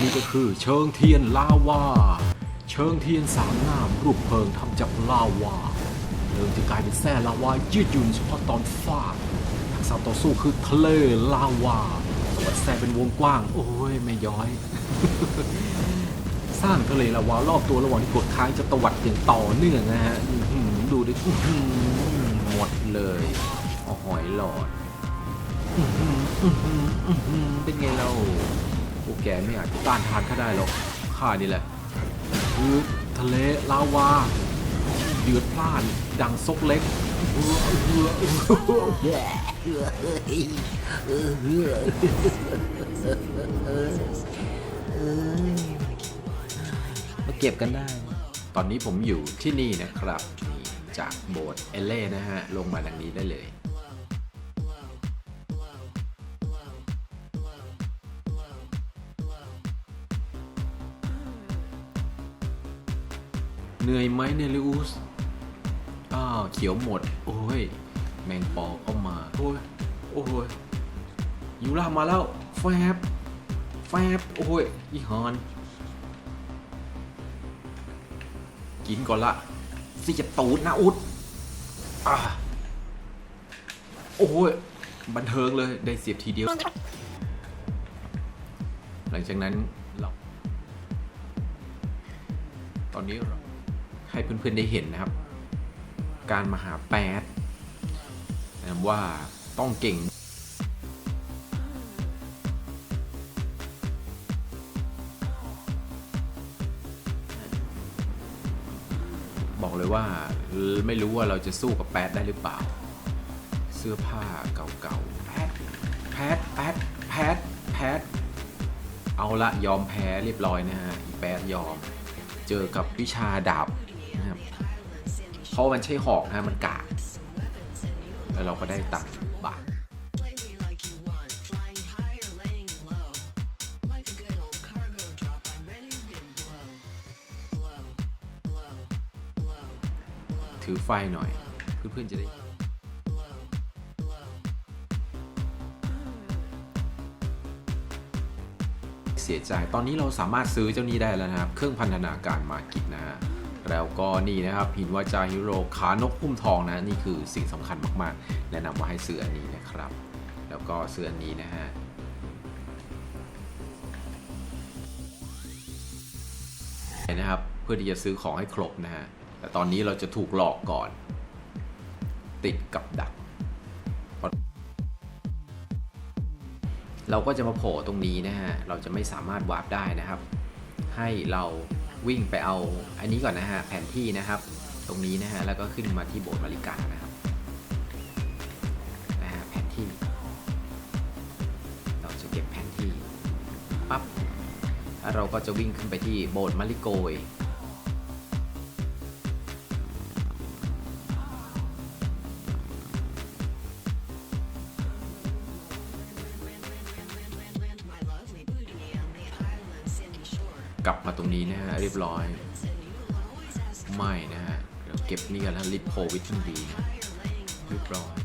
นี่ก็คือเชิงเทียนลาวา เชิงเทียนสามงามรูปเพลิงทำจากลาวาเพลิงจะกลายเป็นแส้ลาวายืดหยุ่นเฉพาะตอนฟาดทักษะต่อสู้คือทะเลลาวาสวัสดแส้เป็นวงกว้าง โอ้ยไม่ย้อย สร้างทะเลลาวารอบตัวระหว่างที่กดค้างจะตวัดอย่างต่อเนื่องนะฮะดูดิหมดเลยอหอยหลอดเป็นไงเรา พวกแกไม่อาจต้านทานข้าได้หรอกข้านี่แหละคือทะเลลาวาเดือดพล่านดังซกเล็กมาเก็บกันได้ ตอนนี้ผมอยู่ที่นี่นะครับ จากโบสถ์เอเล่นะฮะ ลงมาดังนี้ได้เลย เหนื่อยไหมเนลิอุสอ้าวเขียวหมด โอ้ย แมงปอเข้ามา โอ้ย โอ้ยยูรามาแล้ว แฟบ แฟบ โอ้ยอีฮอนกินก่อนละสิจะตูดนะอุดอ่าโอ้ย บันเทิงเลยได้เสียบทีเดียว หลังจากนั้นเราตอนนี้เรา ให้เพื่อน ๆ ได้เห็นนะครับ การมาหาแปดว่าต้องเก่งบอกเลยว่าไม่รู้ว่าเราจะสู้กับแปดได้หรือเปล่า เสื้อผ้าเก่าๆแพทแพทแพทแพทแพทเอาละยอมแพ้เรียบร้อยนะฮะอีแปดยอม เจอกับวิชาดาบ นะครับเพราะมันใช่หอกนะมันกากแล้วเราก็ได้ตังค์บาทถือไฟหน่อย เพื่อนๆจะได้เสียใจ ตอนนี้เราสามารถซื้อเจ้านี้ได้แล้วนะครับ เครื่องพันธนาการมากิจนะฮะ แล้วก็นี่นะครับหินวาจาฮิโร่ขานกพุ่มทองนะนี่คือสิ่งสำคัญมากๆ แนะนำว่าให้ซื้ออันนี้นะครับ แล้วก็ซื้ออันนี้นะฮะนะครับเพื่อที่จะซื้อของให้ครบนะฮะแต่ตอนนี้เราจะถูกหลอกก่อน ติดกับดัก เราก็จะมาโผล่ตรงนี้นะฮะเราจะไม่สามารถวาร์ปได้นะครับ ให้เรา วิ่งไปเอาอันนี้ก่อนนะฮะแผนที่นะครับ ตรงนี้นะฮะแล้วก็ขึ้นมาที่โบสถ์มาริกานะครับนะฮะแผนที่ เราจะเก็บแผนที่ปั๊บแล้วเราก็จะวิ่งขึ้นไปที่โบสถ์มาริโกย ร้อย ไม่นะฮะ เดี๋ยวเก็บนี่กันแล้วลิปโพวิตามินบีเรียบร้อย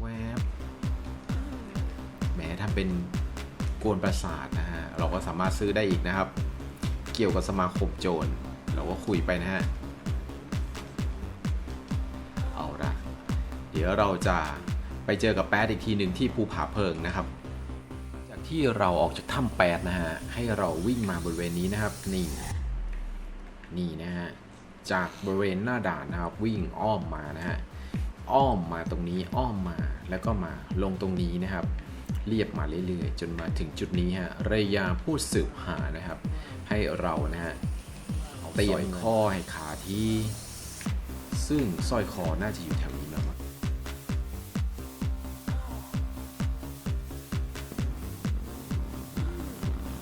แวบแหมถ้าเป็นกวนประสาทนะฮะ เราก็สามารถซื้อได้อีกนะครับ เกี่ยวกับสมาคมโจรเราก็คุยไปนะฮะ ดี๋ยวเราจะไปเจอกับแป๊ดอีกทีหนึ่งที่ภูผาเพิงนะครับ จากที่เราออกจากถ้ำแปดนะฮะให้เราวิ่งมาบริเวณนี้นะครับนี่นี่นะฮะจากบริเวณหน้าด่านนะครับวิ่งอ้อมมานะฮะอ้อมมาตรงนี้อ้อมมาแล้วก็มาลงตรงนี้นะครับ เรียบมาเรื่อยๆ จนมาถึงจุดนี้ฮะเรยาผู้สืบหานะครับ ให้เรานะฮะเตียนข้อให้ขาที่ ซึ่งสร้อยคอน่าจะอยู่แถว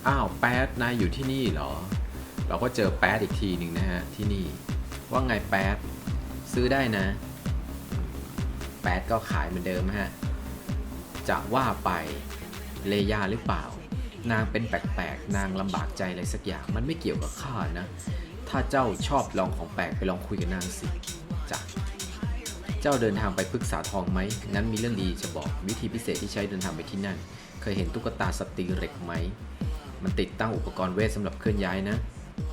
อ้าวแป๊ดนายอยู่ที่นี่เหรอ เราก็เจอแป๊ดอีกทีหนึ่งนะฮะที่นี่ ว่าไงแป๊ดซื้อได้นะ แป๊ดก็ขายเหมือนเดิมฮะจะว่าไปเลยาหรือเปล่า นางเป็นแปลกๆ นางลำบากใจอะไรสักอย่าง มันไม่เกี่ยวกับข้านะ ถ้าเจ้าชอบลองของแปลกไปลองคุยกับนางสิจ้ะเจ้าเดินทางไปพฤกษาทองไหมงั้นมีเรื่องดีจะบอกวิธีพิเศษที่ใช้เดินทางไปที่นั่น เคยเห็นตุ๊กตาสตรีเหล็กไหม มันติดตั้งอุปกรณ์เวทสำหรับเคลื่อนย้ายนะ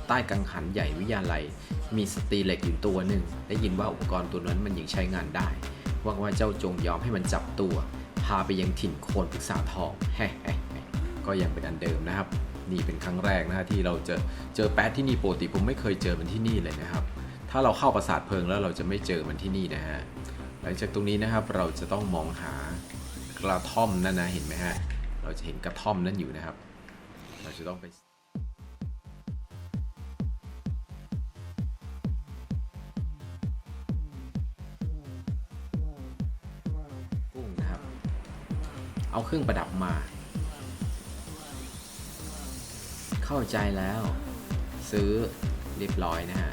ใต้กังหันใหญ่วิทยาลัย มีสตรีเหล็กอยู่ตัวหนึ่งได้ยินว่าอุปกรณ์ตัวนั้นมันยังใช้งานได้วังว่าเจ้าจงยอมให้มันจับตัว พาไปยังถิ่นโคนพฤกษาทองแฮ่ก็ยังเป็นอันเดิมนะครับ นี่เป็นครั้งแรกนะฮะที่เราเจอเจอแป๊ดที่นี่ปกติผมไม่เคยเจอมันที่นี่เลยนะครับ ถ้าเราเข้าปราสาทเพลิงแล้วเราจะไม่เจอมันที่นี่นะฮะหลังจากตรงนี้นะครับเราจะต้องมองหากระท่อมนั่นนะเห็นไหมฮะเราจะเห็นกระท่อมนั่นอยู่นะครับ เราจะต้องไปกุ้งนะครับ เอาเครื่องประดับมา เข้าใจแล้ว ซื้อเรียบร้อยนะฮะ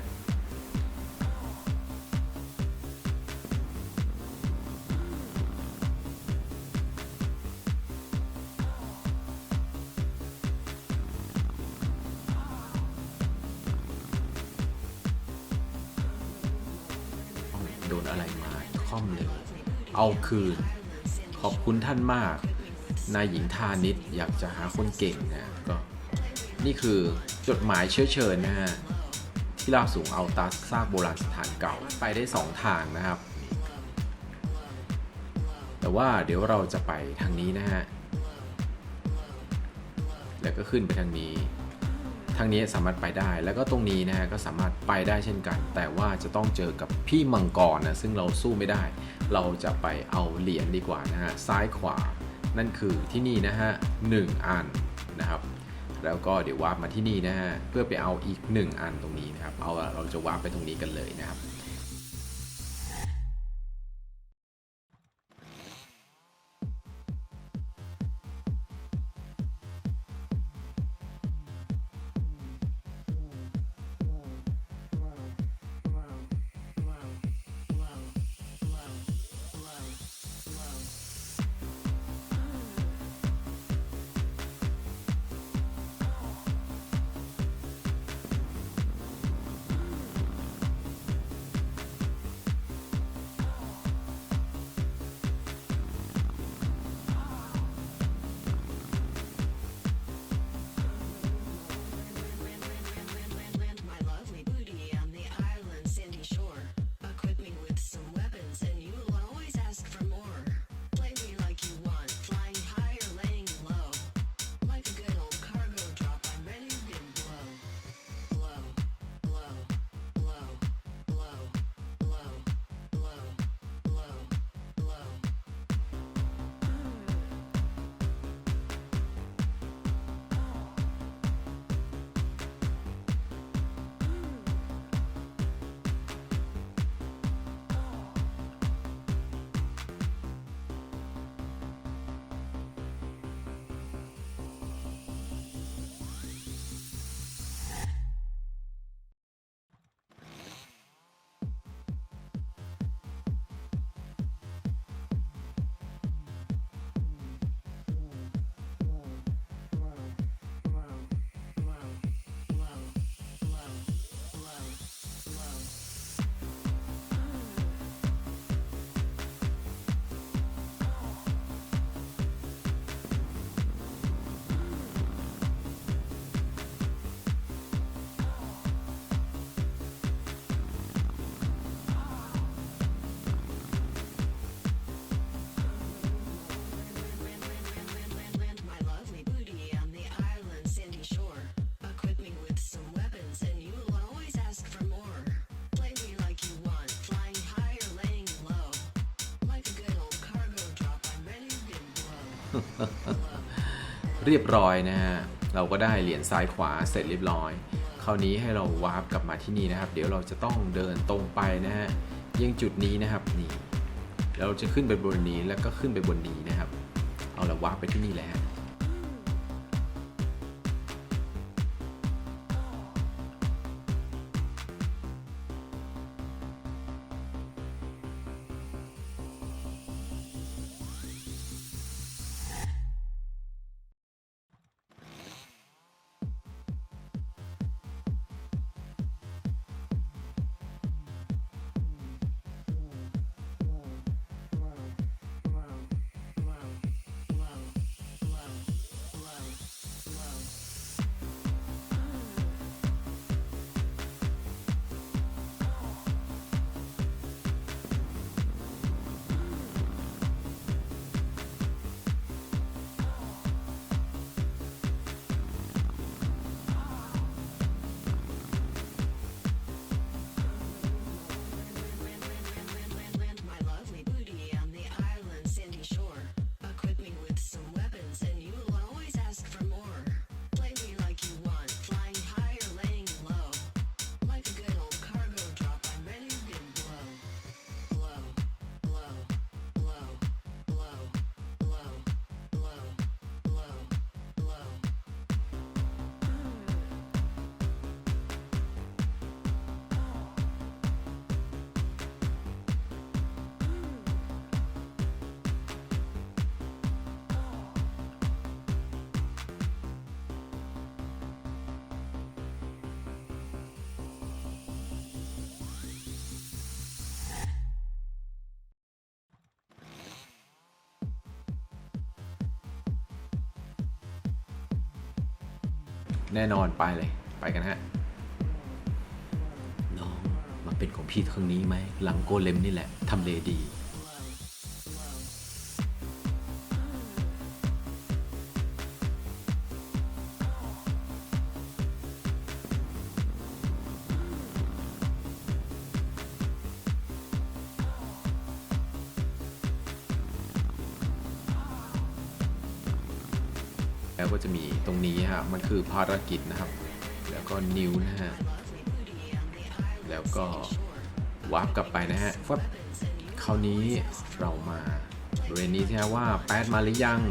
ดนอะไรมาค่อมเลย เอาคืน ขอบคุณท่านมาก นายหญิงทานิดอยากจะหาคนเก่งนะก็นี่คือจดหมายเชื้อเชิญนะฮะที่ลาบสูงเอาตาซากโบราณสถานเก่าไปได้สองทางนะครับ แต่ว่าเดี๋ยวเราจะไปทางนี้นะฮะ แล้วก็ขึ้นไปทางนี้ ทางนี้สามารถไปได้ แล้วก็ตรงนี้นะฮะก็สามารถไปได้เช่นกัน แต่ว่าจะต้องเจอกับพี่มังกรนะซึ่งเราสู้ไม่ได้ เราจะไปเอาเหรียญดีกว่านะฮะซ้ายขวา นั่นคือที่นี่นะฮะหนึ่งอันนะครับ แล้วก็เดี๋ยววาร์ปมาที่นี่นะฮะเพื่อไปเอาอีก 1 อันตรงนี้นะครับเอาเราจะวาร์ปไปตรงนี้กันเลยนะครับ เรียบร้อยนะฮะ เราก็ได้เหรียญซ้ายขวาเสร็จเรียบร้อย คราวนี้ให้เราวาร์ปกลับมาที่นี่นะครับ เดี๋ยวเราจะต้องเดินตรงไปนะฮะยังจุดนี้นะครับนี่เราจะขึ้นไปบนนี้แล้วก็ขึ้นไปบนนี้นะครับ เอาละวาร์ปไปที่นี่เลย แน่นอนไปเลย ไปกันฮะ น้องมาเป็นของพี่ครั้งนี้ไหมหลังโกเลมนี่แหละทำเลดี แล้วก็จะมีตรงนี้ฮะมันคือภารกิจนะครับ แล้วก็นิ้วนะฮะแล้วก็วาร์ปกลับไปนะฮะฟับคราวนี้เรามาบริเวณนี้ที่ว่าแปดมาหรือยัง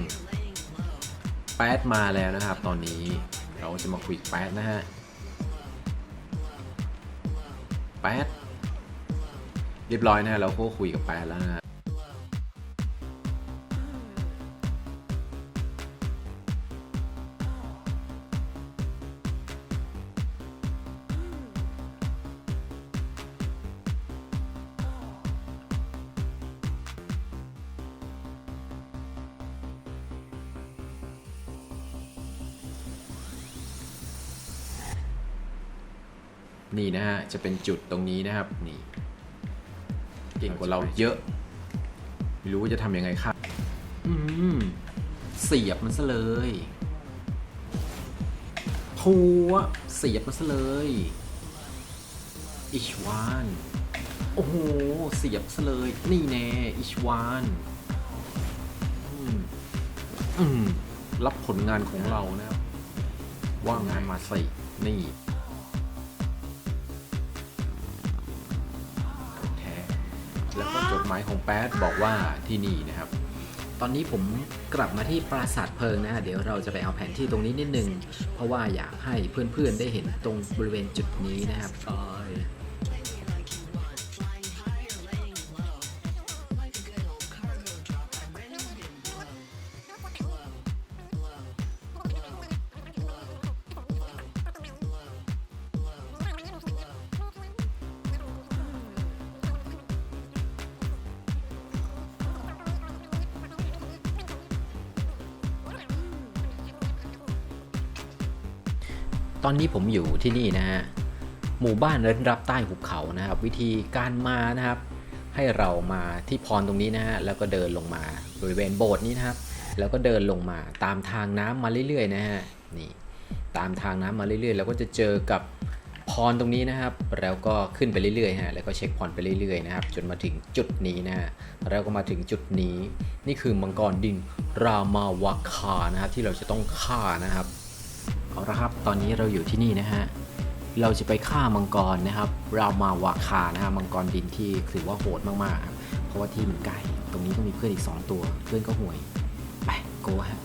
แปดมาแล้วนะครับ ตอนนี้เราจะมาคุยกับแปดนะฮะแปดเรียบร้อยนะเราก็คุยกับแปดแล้วนะ จะเป็นจุดตรงนี้นะครับ นี่ เก่งกว่าเราเยอะ ไม่รู้ว่าจะทำยังไงครับอืมเสียบมันซะเลยพัวเสียบมันซะเลยอิชวานโอ้โห เสียบซะเลย นี่แน่อิชวานอืมอมรับผลงานของเรานะครับ ว่างงานมาใสินี่ หมายของแป๊ดบอกว่าที่นี่นะครับ ตอนนี้ผมกลับมาที่ปราสาทเพลิงนะฮะเดี๋ยวเราจะไปเอาแผนที่ตรงนี้นิดนึง เพราะว่าอยากให้เพื่อนๆได้เห็นตรงบริเวณจุดนี้นะครับ ตอนนี้ผมอยู่ที่นี่นะฮะหมู่บ้านเร้นรับใต้หุบเขานะครับ วิธีการมานะครับ ให้เรามาที่พรตรงนี้นะฮะแล้วก็เดินลงมาบริเวณโบสถ์นี้นะครับ แล้วก็เดินลงมาตามทางน้ำมาเรื่อยๆนะฮะนี่ตามทางน้ำมาเรื่อยๆ แล้วก็จะเจอกับพรตรงนี้นะครับ แล้วก็ขึ้นไปเรื่อยๆฮะแล้วก็เช็คพรไปเรื่อยๆนะครับ จนมาถึงจุดนี้นะฮะแล้วก็มาถึงจุดนี้ นี่คือมังกรดินรามาวาคานะครับ ที่เราจะต้องฆ่านะครับ เอาละครับ ตอนนี้เราอยู่ที่นี่นะฮะ เราจะไปฆ่ามังกรนะครับ รามาวาคานะฮะ มังกรดินที่ถือว่าโหดมากๆ เพราะว่าที่มันใกล้ตรงนี้ก็มีเพื่อนอีก 2 ตัว เพื่อนก็ห่วย ไปโกฮะ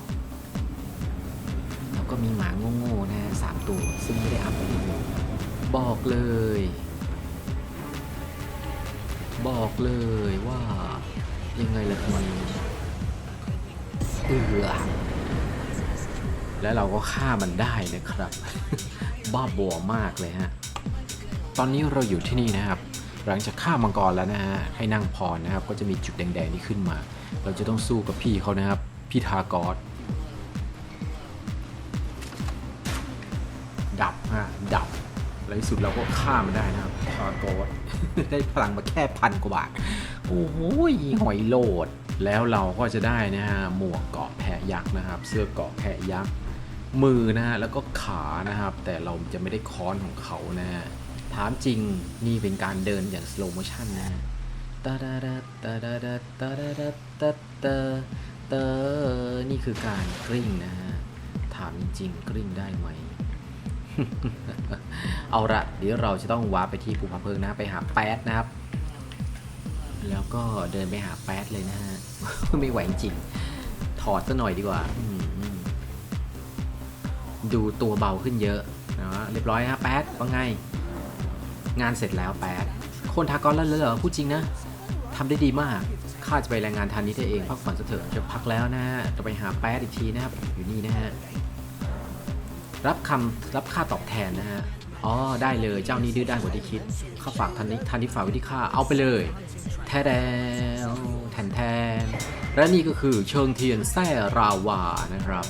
แล้วก็มีหมาโง่ๆนะฮะสามตัว ซึ่งไม่ได้อัพไปเลยบอกเลย บอกเลยว่ายังไงล่ะทีนี้เอือ และเราก็ฆ่ามันได้นะครับ บ้าบอมากเลยฮะ ตอนนี้เราอยู่ที่นี่นะครับ หลังจากฆ่ามังกรแล้วนะฮะ ให้นั่งพรนะครับ ก็จะมีจุดแดงๆนี้ขึ้นมา เราจะต้องสู้กับพี่เขานะครับ พี่ทากอสดับฮะ ดับในที่สุดเราก็ฆ่ามันได้นะครับทากอสได้พลังมาแค่พันกว่าบาท โอ้โหหอยโหลด แล้วเราก็จะได้นะฮะ หมวกเกาะแพะยักษ์นะครับ เสื้อเกาะแพะยักษ์ มือนะฮะแล้วก็ขานะครับ แต่เราจะไม่ได้ค้อนของเขานะฮะถามจริงนี่เป็นการเดินอย่าง slow motion นะตาดาดาตาดาดาตาดาดาตาตาตานี่คือการกลิ้งนะฮะถามจริงกลิ้งได้ไหม เอาละเดี๋ยวเราจะต้องวาร์ไปที่ภูผาเพิงนะไปหาแป๊ดนะครับ แล้วก็เดินไปหาแป๊ดเลยนะฮะไม่ไหวจริงถอดซะหน่อยดีกว่าอื ดูตัวเบาขึ้นเยอะนะเรียบร้อยฮะแป๊ดว่าไง งานเสร็จแล้วแป๊ดคนทากอนแล้วเหรอพูดจริงนะทำได้ดีมากข้าจะไปรายงานทานนี้ได้เองพักผ่อนสักเถอะจะพักแล้วนะฮะจะไปหาแป๊ดอีกทีนะครับอยู่นี่นะฮะรับคำรับค่าตอบแทนนะฮะอ๋อได้เลยเจ้านี้ดื้อด้านกว่าที่คิดข้าฝากทันนี้ทันที่ฝากไว้ที่ข้าเอาไปเลยแทแดวแทนแทนและนี่ก็คือเชิงเทียนแซ่ราวานะครับ